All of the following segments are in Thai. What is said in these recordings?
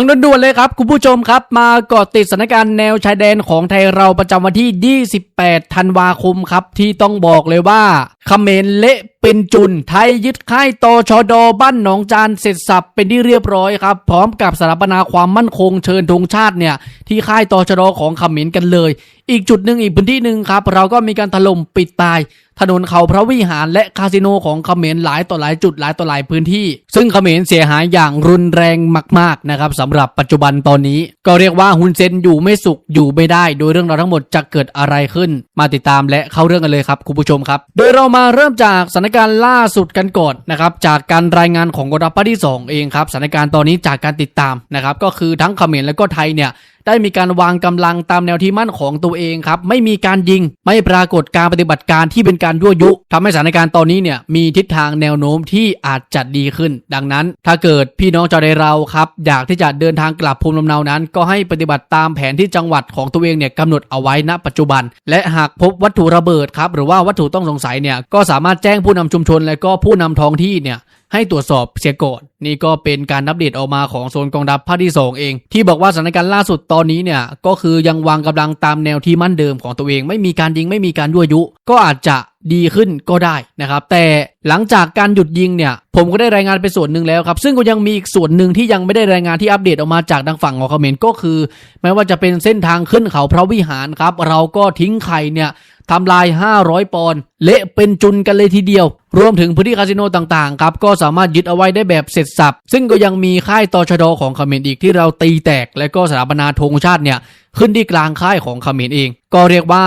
ฟังด่วนๆเลยครับ คุณผู้ชมครับ มาเกาะติดสถานการณ์แนวชายแดนของไทยเราประจำวันที่ 28 ธันวาคมครับ ที่ต้องบอกเลยว่าเขมรเละเป็นจุนไทยยึดค่ายตชดบ้านหนองจานเสร็จสับเป็นที่เรียบร้อยครับ พร้อมกับสถาปนาความมั่นคงเชิญธงชาติเนี่ย ที่ค่ายตชดของเขมรกันเลย อีกจุดหนึ่งอีกพื้นที่หนึ่งครับ เราก็มีการถล่มปิดตาย ถนนเขาพระวิหารและคาสิโนของเขมรหลายต่อหลายจุดหลายต่อหลายพื้นที่ ซึ่งเขมรเสียหายอย่างรุนแรงมากๆนะครับสำหรับปัจจุบันตอนนี้ ก็เรียกว่าฮุนเซนอยู่ไม่สุขอยู่ไม่ได้ โดยเรื่องราวทั้งหมดจะเกิดอะไรขึ้น มาติดตามและเข้าเรื่องกันเลยครับคุณผู้ชมครับ โดยเรามาเริ่มจากสถานการณ์ล่าสุดกันก่อนนะครับจากการรายงานของกองทัพภาที่ 2 เองครับสถานการณ์ตอนนี้จากการติดตามนะครับก็คือทั้งเขมรและก็ไทยเนี่ยได้มีการวางกำลังตามแนวที่มั่นของตัวเองครับไม่มีการยิง ไม่ปรากฏการปฏิบัติการที่เป็นการยั่วยุทำให้สถานการณ์ตอนนี้เนี่ยมีทิศทางแนวโน้มที่อาจจะดีขึ้น ดังนั้น ถ้าเกิดพี่น้องชาวไทยเราครับอยากที่จะเดินทางกลับภูมิลำเนานั้น ก็ให้ปฏิบัติตามแผนที่จังหวัดของตัวเองเนี่ยกำหนดเอาไว้ณปัจจุบัน และหากพบวัตถุระเบิดครับหรือว่าวัตถุต้องสงสัยเนี่ยก็สามารถแจ้งผู้นำชุมชนและก็ผู้นำท้องที่เนี่ย ให้ตรวจสอบเสียก่อน นี่ก็เป็นการอัปเดตออกมาของโซนกองทัพภาคที่ 2 เอง ที่บอกว่าสถานการณ์ล่าสุดตอนนี้เนี่ยก็คือยังวางกำลังตามแนวที่มั่นเดิมของตัวเอง ไม่มีการยิงไม่มีการยั่วยุ ก็อาจจะดีขึ้นก็ได้นะครับ แต่หลังจากการหยุดยิงเนี่ย ผมก็ได้รายงานไปส่วนหนึ่งแล้วครับ ซึ่งก็ยังมีอีกส่วนหนึ่งที่ยังไม่ได้รายงานที่อัปเดตออกมาจากทางฝั่งของเขมรก็คือ ไม่ว่าจะเป็นเส้นทางขึ้นเขาพระวิหารครับ เราก็ทิ้งไข่เนี่ยทำลาย 500 ปอนเละเป็นจุนกันเลยทีเดียวรวมถึงพื้นที่คาสิโนต่างๆครับก็สามารถยึดเอาไว้ได้แบบเสร็จสับ ซึ่งก็ยังมีค่ายตชดของเขมรอีกที่เราตีแตก และก็สถาปนาธงชาติเนี่ยขึ้นที่กลางค่ายของเขมรเอง ก็เรียกว่า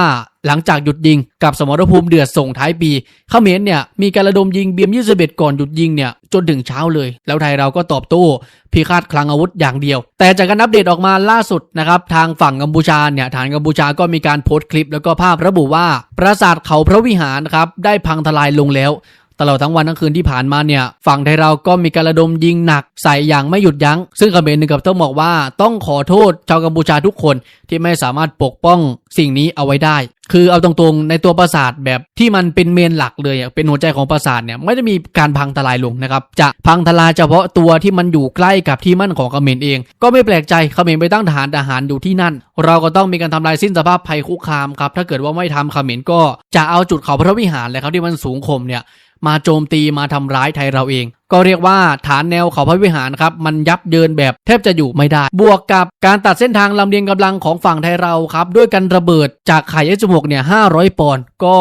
หลังจากหยุดยิงกับสมรภูมิเดือดส่งท้ายปีเขมรเนี่ยมีการระดมยิงเบียม21 ก่อนหยุดยิงเนี่ยจนถึงเช้าเลย แล้วไทยเราก็ตอบโต้พิฆาตคลังอาวุธอย่างเดียว แต่จากการอัปเดตออกมาล่าสุดนะครับทางฝั่งกัมพูชาเนี่ยฐานกัมพูชาก็มีการโพสต์คลิป แล้วก็ภาพระบุว่า ปราสาทเขาพระวิหารครับได้พังทลายลงแล้ว ตลอดทั้งวันทั้งคืนที่ผ่านมาเนี่ย ฝั่งไทยเราก็มีการระดมยิงหนักใส่อย่างไม่หยุดยัง้ง ซึ่งเขมรหนึ่งกับต้องบอกว่าต้องขอโทษชาวกัมพูชาทุกคนที่ไม่สามารถปกป้องสิ่งนี้เอาไว้ได้ คือเอาตรงๆในตัวปราสาทแบบที่มันเป็นเมนหลักเลยเป็นหัวใจของปราสาทเนี่ยไม่ได้มีการพังทลายลงนะครับจะพังทลายเฉพาะตัวที่มันอยู่ใกล้กับที่มั่นของเขมรเอง ก็ไม่แปลกใจเขมรไปตั้งฐานทหารอยู่ที่นั่น เราก็ต้องมีการทำลายสิ้นสภาพภัยคุกคามครับถ้าเกิดว่าไม่ทำเขมรก็จะเอาจุดเขาพระวิหารเลยครับที่มันสูงข่มเนี่ย มาโจมตีมาทำร้ายไทยเราเอง ก็เรียกว่าฐานแนวเขาพระวิหารครับมันยับเยินแบบแทบจะอยู่ไม่ได้ บวกกับการตัดเส้นทางลำเลียงกำลังของฝั่งไทยเราครับด้วยการระเบิดจากไข่เอสหกเนี่ยห้าร้อยปอนด์ก็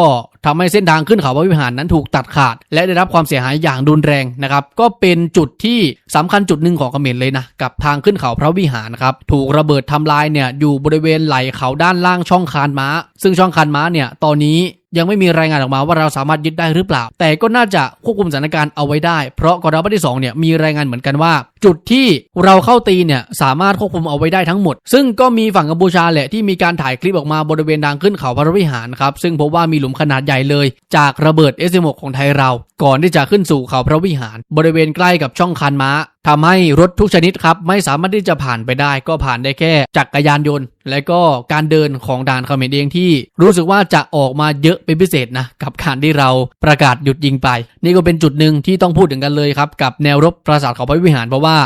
ทำให้เส้นทางขึ้นเขาพระวิหารนั้นถูกตัดขาด และได้รับความเสียหายอย่างรุนแรงนะครับ ก็เป็นจุดที่สำคัญจุดหนึ่งของเขมรเลยนะ กับทางขึ้นเขาพระวิหารครับ ถูกระเบิดทำลายเนี่ยอยู่บริเวณไหล่เขาด้านล่างช่องคานม้า ซึ่งช่องคานม้าเนี่ยตอนนี้ยังไม่มีรายงานออกมาว่าเราสามารถยึดได้หรือเปล่า แต่ก็น่าจะควบคุมสถานการณ์เอาไว้ได้ เพราะกองทัพภาคที่2เนี่ยมีรายงานเหมือนกันว่า จุดที่เราเข้าตีเนี่ยสามารถควบคุมเอาไว้ได้ทั้งหมด ซึ่งก็มีฝั่งกัมพูชาแหละที่มีการถ่ายคลิปออกมาบริเวณทางขึ้นเขาพระวิหารครับซึ่งพบว่ามีหลุมขนาดหญ่เลยจากระเบิด s อ6ของไทยเรา ก่อนที่จะขึ้นสู่เขาพระวิหาร บริเวณใกล้กับช่องคานม้าทำให้รถทุกชนิดครับไม่สามารถที่จะผ่านไปได้ก็ผ่านได้แค่จักรยานยนต์ และก็การเดินของด่านเขมรเองที่ รู้สึกว่าจะออกมาเยอะเป็นพิเศษนะกับการที่เราประกาศหยุดยิงไป นี่ก็เป็นจุดหนึ่งที่ต้องพูดถึงกันเลยครับกับแนวรบปราสาทเขาพระวิหารเพราะว่า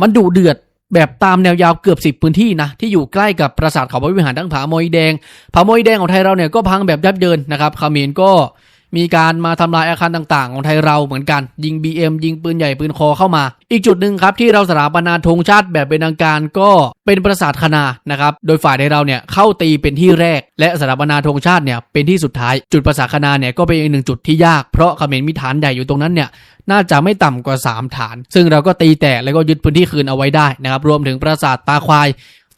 มันดุเดือด แบบตามแนวยาวเกือบ 10 พื้นที่นะที่อยู่ใกล้กับปราสาทเขาพระวิหารทั้งผาโมยแดงผาโมยแดงของไทยเราเนี่ยก็พังแบบยับเยินนะครับเขมรก็ มีการมาทำลายอาคารต่างๆ ของไทยเราเหมือนกัน ยิง BM ยิงปืนใหญ่ปืนคอเข้ามา อีกจุดหนึ่งครับที่เราสถาปนาธงชาติแบบเป็นทางการก็เป็นปราสาทคณานะครับโดยฝ่ายไทยเราเนี่ยเข้าตีเป็นที่แรก และสถาปนาธงชาติเนี่ยเป็นที่สุดท้ายจุดปราสาทคณาเนี่ยก็เป็นอีกหนึ่งจุดที่ยากเพราะเขมรมีฐานใหญ่อยู่ตรงนั้นเนี่ยน่าจะไม่ต่ำกว่า 3 ฐาน ซึ่งเราก็ตีแตกแล้วก็ยึดพื้นที่คืนเอาไว้ได้นะครับรวมถึงปราสาทตาควาย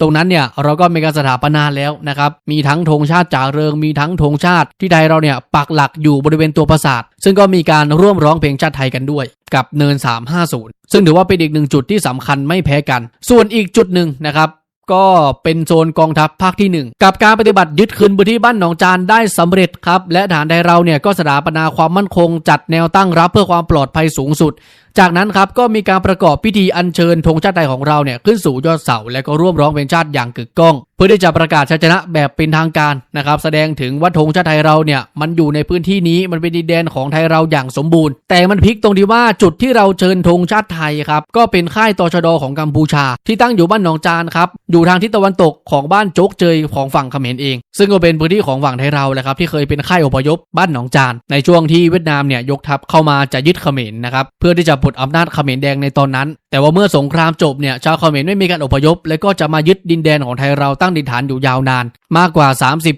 ตรงนั้นเนี่ยเราก็มีการสถาปนาแล้วนะครับ มีทั้งธงชาติจ่าเริง มีทั้งธงชาติที่ไทยเราเนี่ยปักหลักอยู่บริเวณตัวปราสาท ซึ่งก็มีการร่วมร้องเพลงชาติไทยกันด้วย กับเนิน 350 ซึ่งถือว่าเป็นอีกหนึ่งจุดที่สำคัญไม่แพ้กัน ส่วนอีกจุดหนึ่งนะครับก็เป็นโซนกองทัพภาคที่ 1 กับการปฏิบัติยึดคืนพื้นที่บ้านหนองจานได้สำเร็จครับ และฐานไทยเราเนี่ยก็สถาปนาความมั่นคง จัดแนวตั้งรับเพื่อความปลอดภัยสูงสุด จากนั้นครับก็มีการประกอบพิธีอัญเชิญธงชาติไทยของเราเนี่ยขึ้นสู่ยอดเสาและก็ร่วมร้องเพลงชาติอย่างกึกก้อง เพื่อที่จะประกาศชัยชนะแบบเป็นทางการนะครับ แสดงถึงว่าธงชาติไทยเราเนี่ยมันอยู่ในพื้นที่นี้มันเป็นดินแดนของไทยเราอย่างสมบูรณ์ แต่มันพลิกตรงที่ว่าจุดที่เราเชิญธงชาติไทยครับก็เป็นค่ายตชดของกัมพูชา ที่ตั้งอยู่บ้านหนองจานครับอยู่ทางทิศตะวันตกของบ้านโจกเจยของฝั่งเขมรเอง ซึ่งก็เป็นพื้นที่ของฝั่งไทยเราแหละครับที่เคยเป็นค่ายอพยพบ้านหนองจาน ในช่วงที่เวียดนามเนี่ยยกทัพเข้ามาจะยึดเขมรนะครับเพื่อที่จะปลดอำนาจเขมรแดงในตอนนั้น แต่ว่าเมื่อสงครามจบเนี่ยชาวเขมรไม่มีการอพยพ และก็จะมายึดดินแดนของไทยเราตั้งดินฐานอยู่ยาวนาน มากกว่า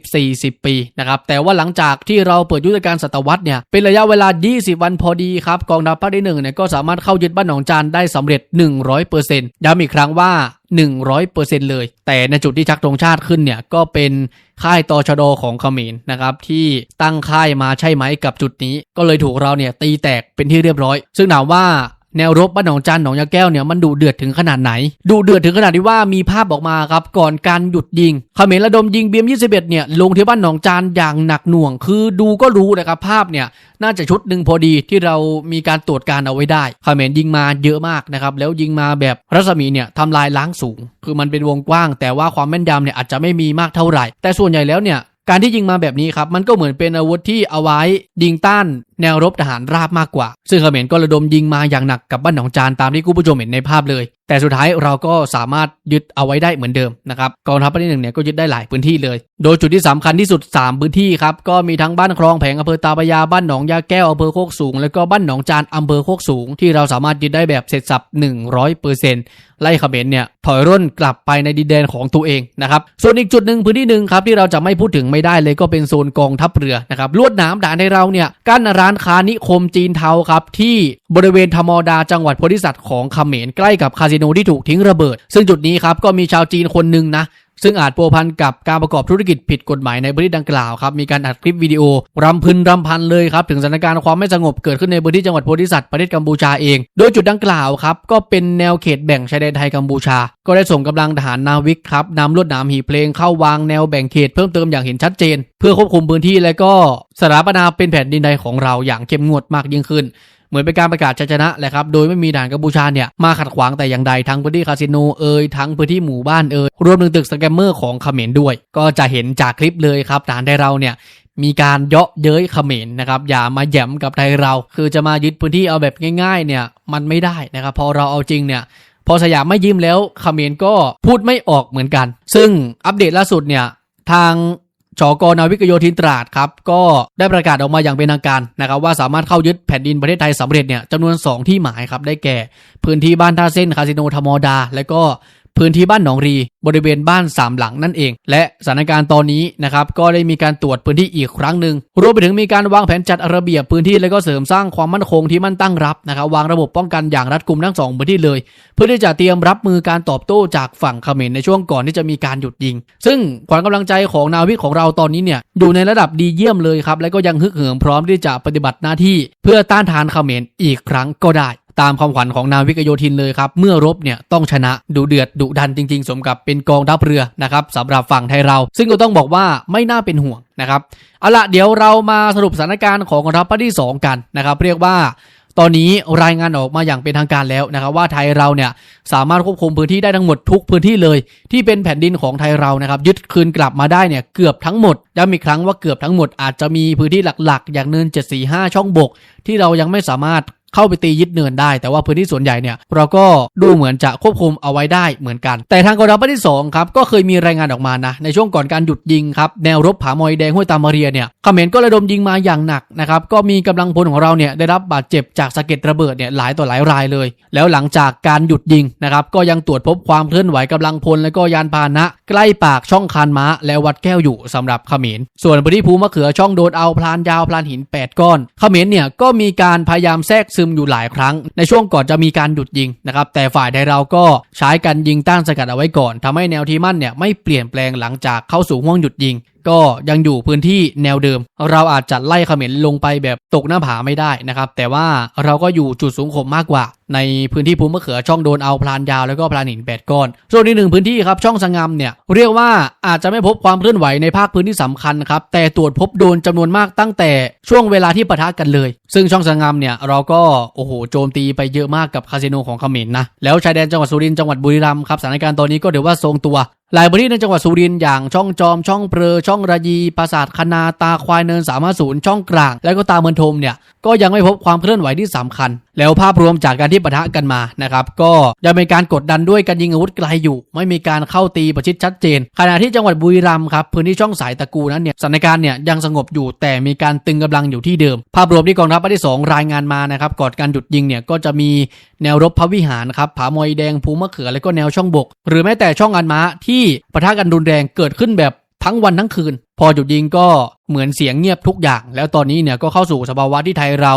30-40 ปีนะครับแต่ว่าหลังจากที่เราเปิดยุทธการศตวรรษเนี่ยเป็นระยะเวลา 20 วันพอดีครับกองทัพภาคที่หนึ่งเนี่ยก็สามารถเข้ายึดบ้านหนองจานได้สำเร็จ 100%ย้ำอีกครั้งว่า 100%เลย แต่ในจุดที่ชักธงชาติขึ้นเนี่ยก็เป็นค่ายตชดของเขมรนะครับที่ตั้งค่ายมาใช่ไหมกับจุดนี้ ก็เลยถูกเราเนี่ยตีแตกเป็นที่เรียบร้อย ซึ่งถามว่า แนวรบบ้านหนองจันหนองยาแก้วเนี่ยมันดูเดือดถึงขนาดไหนดูเดือดถึงขนาดที่ว่ามีภาพออกมาครับก่อนการหยุดยิงเขมรระดมยิงเบียม21เนี่ยลงที่บ้านหนองจานอย่างหนักหน่วง คือดูก็รู้นะครับภาพเนี่ยน่าจะชุดหนึ่งพอดีที่เรามีการตรวจการเอาไว้ได้เขมรยิงมาเยอะมากนะครับแล้วยิงมาแบบรัศมีเนี่ยทำลายล้างสูง คือมันเป็นวงกว้าง แต่ว่าความแม่นยำเนี่ยอาจจะไม่มีมากเท่าไหร่ แต่ส่วนใหญ่แล้วเนี่ยการที่ยิงมาแบบนี้ครับมันก็เหมือนเป็นอาวุธที่เอาไว้ยิงต้านแนวรบทหารราบมากกว่า ซึ่งเขมรก็ระดมยิงมาอย่างหนักกับบ้านหนองจานตามที่คุณผู้ชมเห็นในภาพเลย แต่สุดท้ายเราก็สามารถยึดเอาไว้ได้เหมือนเดิมนะครับกองทัพภาคที่หนึ่งเนี่ยก็ยึดได้หลายพื้นที่เลย โดยจุดที่สำคัญที่สุด 3 พื้นที่ครับก็มีทั้งบ้านคลองแผงอำเภอตาปยาบ้านหนองยาแก้วอำเภอโคกสูง แล้วก็บ้านหนองจานอำเภอโคกสูง ที่เราสามารถยึดได้แบบเสร็จสับ100%ไล่เขมรเนี่ยถอยร่นกลับไปในดินแดนของตัวเองนะครับส่วนอีกจุดหนึ่งพื้นที่หนึ่งครับที่เราจะไม่พูดถึงไม่ได้เลยก็เป็นโซนกองทัพเรือนะครับลวดนาด่านในเราเนี่ยกั้นร้านค้านิคมจีนเทาครับ ที่บริเวณธรรมดาจังหวัดโพธิสัตว์ของเขมรใกล้กับคาสิโนที่ถูกทิ้งระเบิด ซึ่งจุดนี้ครับก็มีชาวจีนคนหนึ่งนะ ซึ่งอาจพัวพันกับการประกอบธุรกิจผิดกฎหมายในพื้นที่ดังกล่าวครับมีการอัดคลิปวิดีโอรำพึนรำพันเลยครับถึงสถานการณ์ความไม่สงบเกิดขึ้นในพื้นที่จังหวัดโพธิสัตว์ประเทศกัมพูชาเอง โดยจุดดังกล่าวครับก็เป็นแนวเขตแบ่งชายแดนไทยกัมพูชา ก็ได้ส่งกำลังทหารนาวิกครับนำลวดหนามหีเพลงเข้าวางแนวแบ่งเขตเพิ่มเติมอย่างเห็นชัดเจน เพื่อควบคุมพื้นที่และก็สถาปนาเป็นแผ่นดินใดของเราอย่างเข้มงวดมากยิ่งขึ้น เหมือนเป็นการประกาศชัยชนะแหละครับ โดยไม่มีด่านกัมพูชาเนี่ยมาขัดขวางแต่อย่างใดทั้งพื้นที่คาสิโนเอ่ยทั้งพื้นที่หมู่บ้านเอ่ยรวมถึงตึกสแกมเมอร์ของเขมรด้วย ก็จะเห็นจากคลิปเลยครับฐานไทยเราเนี่ยมีการเยาะเย้ยเขมรนะครับอย่ามาแย่มกับไทยเรา คือจะมายึดพื้นที่เอาแบบง่าย ๆ เนี่ยมันไม่ได้นะครับ พอเราเอาจริงเนี่ยพอสยามไม่ยิ้มแล้วเขมรก็พูดไม่ออกเหมือนกัน ซึ่งอัปเดตล่าสุดเนี่ยทาง ชกนาวิกโยธินตราดครับก็ได้ประกาศออกมาอย่างเป็นทางการนะครับว่าสามารถเข้ายึดแผ่นดินประเทศไทยสำเร็จเนี่ยจำนวน 2 ที่หมายครับได้แก่ พื้นที่บ้านท่าเส้นคาสิโนธรรมดา และก็ พื้นที่บ้านหนองรี บริเวณบ้านสามหลังนั่นเอง และสถานการณ์ตอนนี้นะครับก็ได้มีการตรวจพื้นที่อีกครั้งหนึ่งรวมไปถึงมีการวางแผนจัดระเบียบพื้นที่และก็เสริมสร้างความมั่นคงที่มั่นตั้งรับนะครับวางระบบป้องกันอย่างรัดกุมทั้งสองพื้นที่เลย เพื่อที่จะเตรียมรับมือการตอบโต้จากฝั่งเขมรในช่วงก่อนที่จะมีการหยุดยิง ซึ่งขวัญกำลังใจของนาวิกของเราตอนนี้เนี่ยอยู่ในระดับดีเยี่ยมเลยครับและก็ยังฮึกเหิมพร้อมที่จะปฏิบัติหน้าที่ เพื่อต้านทานเขมรอีกครั้งก็ได้ ตามความขวัญของนาวิกโยธินเลยครับ เมื่อรบเนี่ยต้องชนะดูเดือดดุดันจริง ๆ สมกับเป็นกองทัพเรือนะครับสำหรับฝั่งไทยเรา ซึ่งก็ต้องบอกว่าไม่น่าเป็นห่วงนะครับเอาละเดี๋ยวเรามาสรุปสถานการณ์ของกองทัพภาคที่ 2 กันนะครับเรียกว่าตอนนี้รายงานออกมาอย่างเป็นทางการแล้วนะครับว่าไทยเราเนี่ยสามารถควบคุมพื้นที่ได้ทั้งหมดทุกพื้นที่เลย ที่เป็นแผ่นดินของไทยเรานะครับยึดคืนกลับมาได้เนี่ยเกือบทั้งหมดย้ำอีกครั้งว่าเกือบทั้งหมดอาจจะมีพื้นที่หลักๆ อย่างเนิน745 ช่องบก ที่เรายังไม่สามารถ เข้าไปตียึดเนินได้ แต่ว่าพื้นที่ส่วนใหญ่เนี่ยเราก็ดูเหมือนจะควบคุมเอาไว้ได้เหมือนกัน แต่ทางกองทัพภาคที่2ครับก็เคยมีรายงานออกมานะในช่วงก่อนการหยุดยิงครับแนวรบผามอยแดงห้วยตามมาเรียเนี่ยเขมรก็ระดมยิงมาอย่างหนักนะครับก็มีกำลังพลของเราเนี่ยได้รับบาดเจ็บจากสะเก็ดระเบิดเนี่ยหลายต่อหลายรายเลย แล้วหลังจากการหยุดยิงนะครับก็ยังตรวจพบความเคลื่อนไหวกำลังพลและก็ยานพาหนะ ใกล้ปากช่องคานม้า และวัดแก้วอยู่สำหรับเขมรส่วนพื้นที่ภูมะเขือช่องโดนเอาพลานยาวพลานหิน 8 ก้อนเขมรเนี่ยก็มีการพยายามแทรกซึมอยู่หลายครั้ง ในช่วงก่อนจะมีการหยุดยิงนะครับแต่ฝ่ายไทยเราก็ใช้การยิงต้านสกัดเอาไว้ก่อนทำให้แนวทีมั่นเนี่ยไม่เปลี่ยนแปลงหลังจากเข้าสู่ห่วงหยุดยิง ก็ยังอยู่พื้นที่แนวเดิม เราอาจจะไล่เขมรลงไปแบบตกหน้าผาไม่ได้นะครับ แต่ว่าเราก็อยู่จุดสูงข่มมากกว่า ในพื้นที่ภูมิมะเขือช่องโดนเอาพลานยาวแล้วก็พลานหินแปดก้อนส่วนอีกหนึ่งพื้นที่ครับช่องสงงามเนี่ยเรียกว่าอาจจะไม่พบความเคลื่อนไหวในภาคพื้นที่สำคัญครับแต่ตรวจพบโดนจำนวนมากตั้งแต่ช่วงเวลาที่ปะทะกันเลย ซึ่งช่องสงามเนี่ยเราก็โอ้โหโจมตีไปเยอะมากกับคาสิโนของเขมรนะแล้วชายแดนจังหวัดสุรินทร์จังหวัดบุรีรัมย์ครับสถานการณ์ตอนนี้ก็ถือว่าทรงตัว หลายพื้นที่ในจังหวัดสุรินทร์อย่างช่องจอม ช่องเปรอช่องระยีปราสาทคณาตาควายเนินสามารถศูนย์ช่องกลาง แล้วก็ตาเมือนทมเนี่ยก็ยังไม่พบความเคลื่อนไหวที่สำคัญ แล้วภาพรวมจากการที่ปะทะกันมานะครับก็ยังเป็นการกดดันด้วยการยิงอาวุธไกลอยู่ ไม่มีการเข้าตีประชิดชัดเจน ขณะที่จังหวัดบุรีรัมย์ครับพื้นที่ช่องสายตะกูนั้นเนี่ยสถานการณ์เนี่ยยังสงบอยู่แต่มีการตึงกำลังอยู่ที่เดิม ภาพรวมที่กองทัพภาคที่สองรายงานมานะครับก่อนการหยุดยิงเนี่ยก็จะมีแนวรบพระวิหารครับผามอยแดงภูมะเขือแล้วก็แนวช่องบก หรือแม้แต่ช่องอันม้าที่ปะทะกันรุนแรงเกิดขึ้นแบบทั้งวันทั้งคืน พอหยุดยิงก็เหมือนเสียงเงียบทุกอย่าง แล้วตอนนี้เนี่ยก็เข้าสู่สภาวะที่ไทยเรา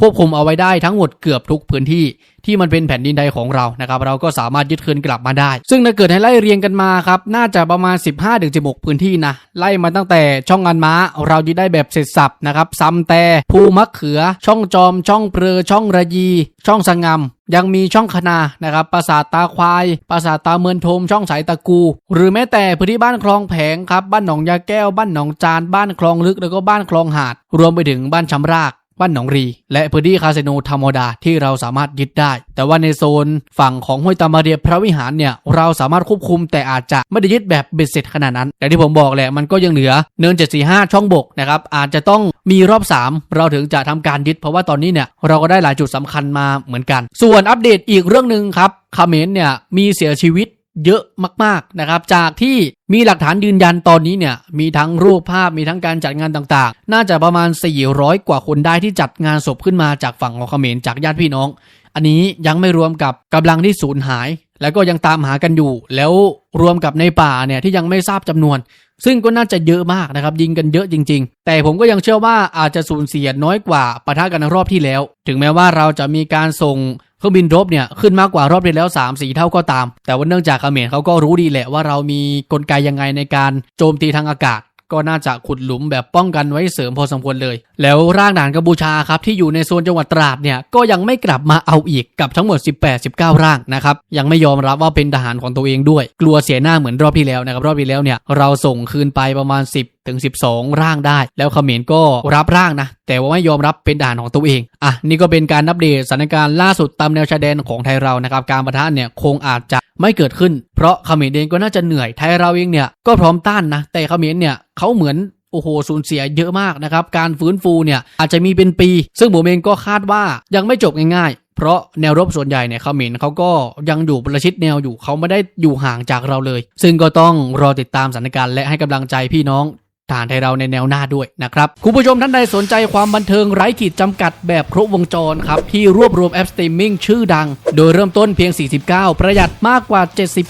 ควบคุมเอาไว้ได้ทั้งหมดเกือบทุกพื้นที่ที่มันเป็นแผ่นดินใดของเรานะครับ เราก็สามารถยึดคืนกลับมาได้ ซึ่งถ้าเกิดให้ไล่เรียงกันมาครับ น่าจะประมาณ 15-16 พื้นที่นะไล่มาตั้งแต่ช่องอันม้า เรายึดได้แบบเสร็จสับนะครับซ้ำแต่ภูมะเขือ ช่องจอม ช่องเปรอช่องระยี ช่องสงามยังมีช่องคณานะครับ ปราสาทตาควาย ปราสาทตาเมือนโทม ช่องสายตะกู หรือแม้แต่พื้นที่บ้านคลองแผงครับ บ้านหนองยาแก้วบ้านานหนองจานบ้านคลองลึกแล้วก็บ้านคลองหาด รวมไปถึงบ้านชำรากบ้านหนองรี และพื้นที่คาสิโนธรรมดาที่เราสามารถยึดได้ แต่ว่าในโซนฝั่งของห้วยตามาเรียพระวิหารเนี่ยเราสามารถควบคุมแต่อาจจะไม่ได้ยึดแบบเบ็ดเสร็จขนาดนั้น แต่ที่ผมบอกแหละมันก็ยังเหลือเนิน 745 ช่องบกนะครับอาจจะต้องมีรอบ 3 เราถึงจะทำการยึด เพราะว่าตอนนี้เนี่ยเราก็ได้หลายจุดสำคัญมาเหมือนกัน ส่วนอัปเดตอีกเรื่องหนึ่งครับคาเมรเนี่ยมีเสียชีวิต เยอะมากๆนะครับ จากที่มีหลักฐานยืนยันตอนนี้เนี่ยมีทั้งรูปภาพมีทั้งการจัดงานต่างๆ น่าจะประมาณ 400 กว่าคนได้ที่จัดงานศพขึ้นมาจากฝั่งของเขมรจากญาติพี่น้อง อันนี้ยังไม่รวมกับกำลังที่สูญหาย แล้วก็ยังตามหากันอยู่ แล้วรวมกับในป่าเนี่ยที่ยังไม่ทราบจำนวน ซึ่งก็น่าจะเยอะมากนะครับ ยิงกันเยอะจริง ๆ แต่ผมก็ยังเชื่อว่าอาจจะสูญเสียน้อยกว่าปะทะกันรอบที่แล้ว ถึงแม้ว่าเราจะมีการส่ง ครื่องบินรบเนี่ยขึ้นมากกว่ารอบที่แล้ว3 4เท่าก็ตาม แต่ว่าเนื่องจากเขมรเขาก็รู้ดีแหละว่าเรามีกลไกยังไงในการโจมตีทางอากาศ ก็น่าจะขุดหลุมแบบป้องกันไว้เสริมพอสมควรเลย แล้วร่างด่านกัมพูชาครับที่อยู่ในโซนจังหวัดตราดเนี่ยก็ยังไม่กลับมาเอาอีกกับทั้งหมด 18-19 ร่างนะครับยังไม่ยอมรับว่าเป็นทหารของตัวเองด้วย กลัวเสียหน้าเหมือนรอบที่แล้วนะครับรอบที่แล้วเนี่ยเราส่งคืนไปประมาณ 10ถึง 12 ร่างได้ แล้วเขมรก็รับร่างนะ แต่ว่าไม่ยอมรับเป็นด่านของตัวเอง อะ นี่ก็เป็นการอัปเดตสถานการณ์ล่าสุดตามแนวชายแดนของไทยเรานะครับ การประทะเนี่ยคงอาจจะ ไม่เกิดขึ้น เพราะเขมรเองก็น่าจะเหนื่อยไทยเราเองเนี่ยก็พร้อมต้านนะ แต่เขมรเนี่ยเขาเหมือนโอ้โหสูญเสียเยอะมากนะครับการฟื้นฟูเนี่ยอาจจะมีเป็นปี ซึ่งผมเองก็คาดว่ายังไม่จบง่ายๆ เพราะแนวรบส่วนใหญ่เนี่ยเขมรเขาก็ยังอยู่ประชิดแนวอยู่เขาไม่ได้อยู่ห่างจากเราเลย ซึ่งก็ต้องรอติดตามสถานการณ์และให้กำลังใจพี่น้อง ทารไทยเราในแนวหน้าด้วยนะครับคุณผู้ชมท่านใดสนใจความบันเทิงไร้ขีดจำกัดแบบครบวงจรครับที่รวบรวมแอปสตรีมมิ่งชื่อดัง โดยเริ่มต้นเพียง 49 ประหยัดมากกว่า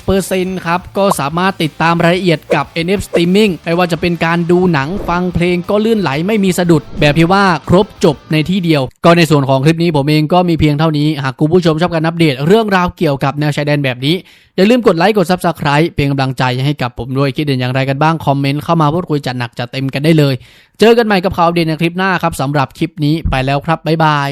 70%ครับก็สามารถติดตามรายละเอียดกับ NF Streaming ไม่ว่าจะเป็นการดูหนังฟังเพลงก็ลื่นไหลไม่มีสะดุด แบบที่ว่าครบจบในที่เดียว ก็ในส่วนของคลิปนี้ผมเองก็มีเพียงเท่านี้ หากคุณผู้ชมชอบการอัปเดตเรื่องราวเกี่ยวกับแนวชายแดนแบบนี้ อย่าลืมกดไลค์กด Subscribe เป็นกำลังใจให้กับผมด้วยคิดเห็นอย่างไรกันบ้างคอมเมนต์เข้ามาพูดคุยจัดหนักจัดเต็มกันได้เลย เจอกันใหม่กับข่าวเด่นในคลิปหน้าครับสำหรับคลิปนี้ไปแล้วครับบ๊ายบาย